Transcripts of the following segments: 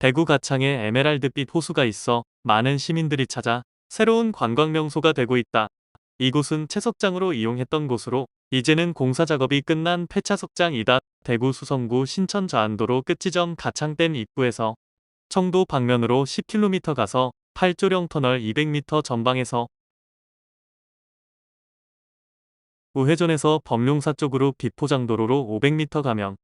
대구 가창에 에메랄드빛 호수가 있어 많은 시민들이 찾아 새로운 관광 명소가 되고 있다. 이곳은 채석장으로 이용했던 곳으로 이제는 공사 작업이 끝난 폐차석장이다. 대구 수성구 신천 좌안도로 끝지점 가창댐 입구에서 청도 방면으로 10km 가서 팔조령 터널 200m 전방에서 우회전해서 범룡사 쪽으로 비포장도로로 500m 가면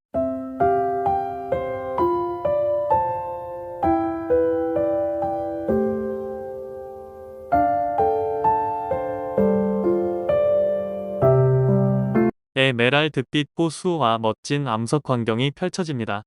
메랄드빛 호수와 멋진 암석 광경이 펼쳐집니다.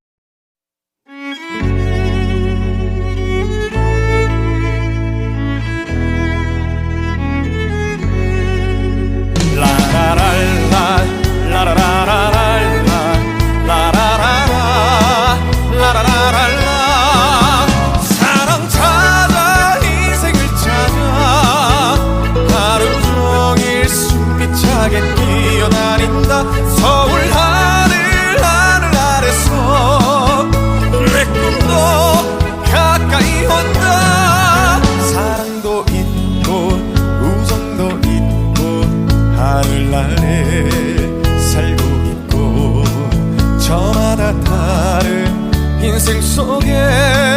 인생 속에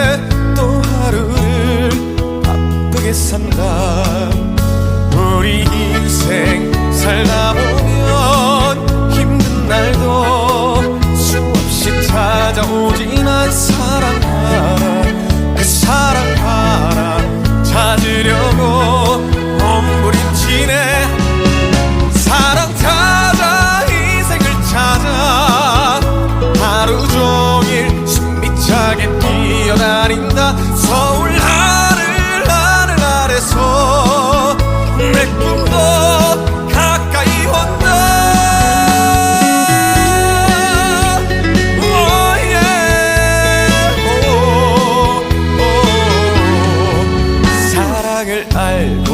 뛰어다닌다. 서울 하늘 하늘 아래서 내 꿈도 가까이 온다. 오, 예. 사랑을 알고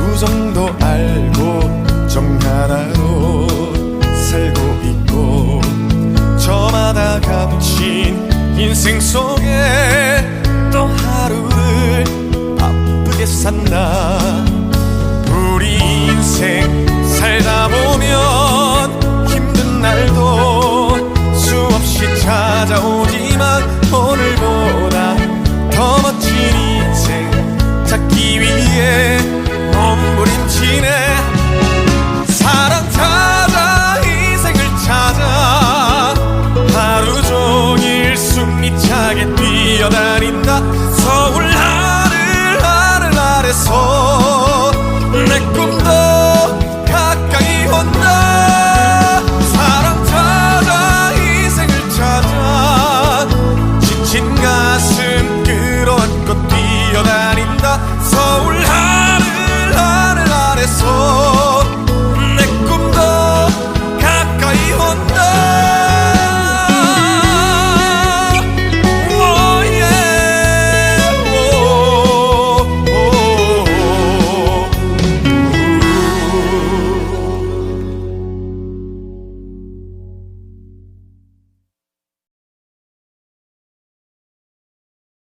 우정도 알고 정 하나로 살고 있고 저마다 갇힌 인생 속